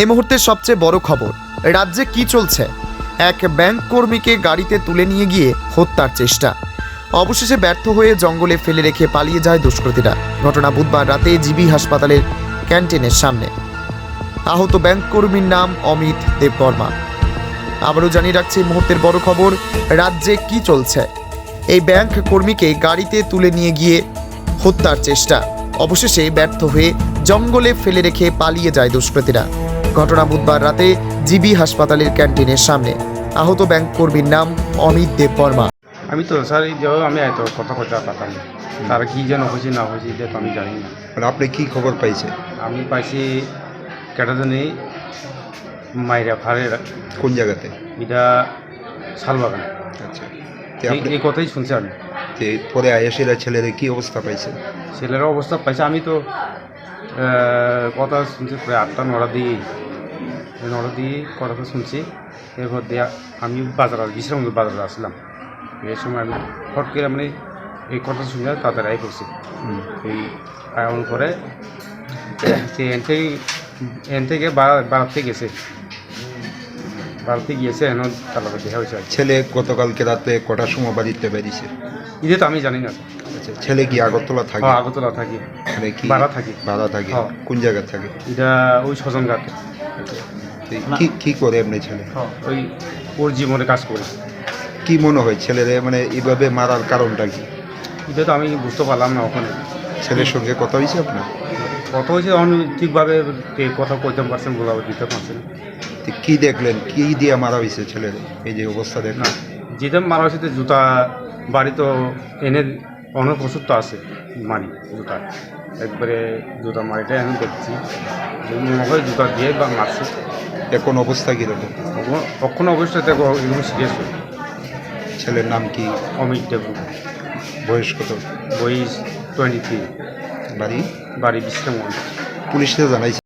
এই মুহূর্তে সবচেয়ে বড় খবর, রাজ্যে কি চলছে? এক ব্যাংক কর্মীকে গাড়িতে তুলে নিয়ে গিয়ে হত্যার চেষ্টা। অবশেষে ব্যর্থ হয়ে জঙ্গলে ফেলে রেখে পালিয়ে যায় দুষ্কৃতীরা। ঘটনা বুধবার রাতে জিবি হাসপাতালের ক্যান্টিনের সামনে। আহত ব্যাংক কর্মীর নাম অমিত দেববর্মা। আবারও জানিয়ে রাখছি এই মুহূর্তের বড় খবর, রাজ্যে কি চলছে? এই ব্যাংক কর্মীকে গাড়িতে তুলে নিয়ে গিয়ে হত্যার চেষ্টা। অবশেষে ব্যর্থ হয়ে জঙ্গলে ফেলে রেখে পালিয়ে যায় দুষ্কৃতীরা। ঘটনা বুধবার রাতে জিবি হাসপাতালের ক্যান্টিনের সামনে। আহত ব্যাংক কর্মীর নাম অমিত দেব বর্মা। আমি তো স্যার এই যেভাবে আমি এত কথা কথা পাতাম তারা কী যেন হয়েছে না হয়েছে এটা তো আমি জানি না। মানে আপনি কি খবর পাইছে আমি পাইছি কেটাজনে মাইরা ফারে কোন জায়গাতে? এটা শালবাগান। আচ্ছা। এই এই কথাই শুনছি আমি। তে পরে আয়াসিরা ছেলেদের কি অবস্থা পাইছে? ছেলের অবস্থা পাইছে আমি তো কথা শুনছি প্রায় আটটা নটা দিয়ে নটা দিয়ে কথাটা শুনছি। এরপর দিয়ে আমি বাজার বিশ্রাম বাজারে আসলাম। এই সময় আমি হট করে মানে এই কথা শুনে তাদের আয় করছি। এই আয়ন করে সে এন থেকে এন থেকে বাড়াতে গেছে। বাড়াতে গিয়েছে এন তার লগে দেখা হয়েছে ছেলে গতকালকে রাতে কটার সময় বাড়িতে বেরিয়েছে? এটা তো আমি জানি না। আচ্ছা ছেলে কি আগরতলা থাকে? হ্যাঁ আগরতলা থাকি। মানে কি? ভাড়া থাকি। ভাড়া থাকে। হ্যাঁ। কোন জায়গায় থাকে? এটা ওই স্বজন ঘাট তে কি কি করে এমনি ছেলে? ওই ওর জীবনে কাজ করে। কি মনে হয় ছেলেরে? মানে এইভাবে মারার কারণটা কি? এটা তো আমি বুঝতে পারলাম না ওখানে। ছেলের সঙ্গে কথা হয়েছে আপনার? কত হয়েছে আমি ঠিকভাবে এই কথা কইতে পারছেন বলা দিতে পারছেন তে কি দেখলেন? কি দিয়ে মারা হয়েছে ছেলের? এই যে অবস্থা না দেখলেন যেটা মারা হয়েছে তো জুতা বাড়ি তো এনে অনেক ওষুধ তো আছে মারি জুতা। একবারে জুতা মারিটা আমি দেখছি। মনে জুতা দিয়ে বা মারছে। এখন অবস্থা কীরকম কখনো অবস্থা দেখো এরকম সিরিয়াস ছেলের নাম কি? অমিত দেব। বয়স কত? বয়স টোয়েন্টি থ্রি বাড়ি বাড়ি বিশ্রাম পুলিশকে জানাইছে।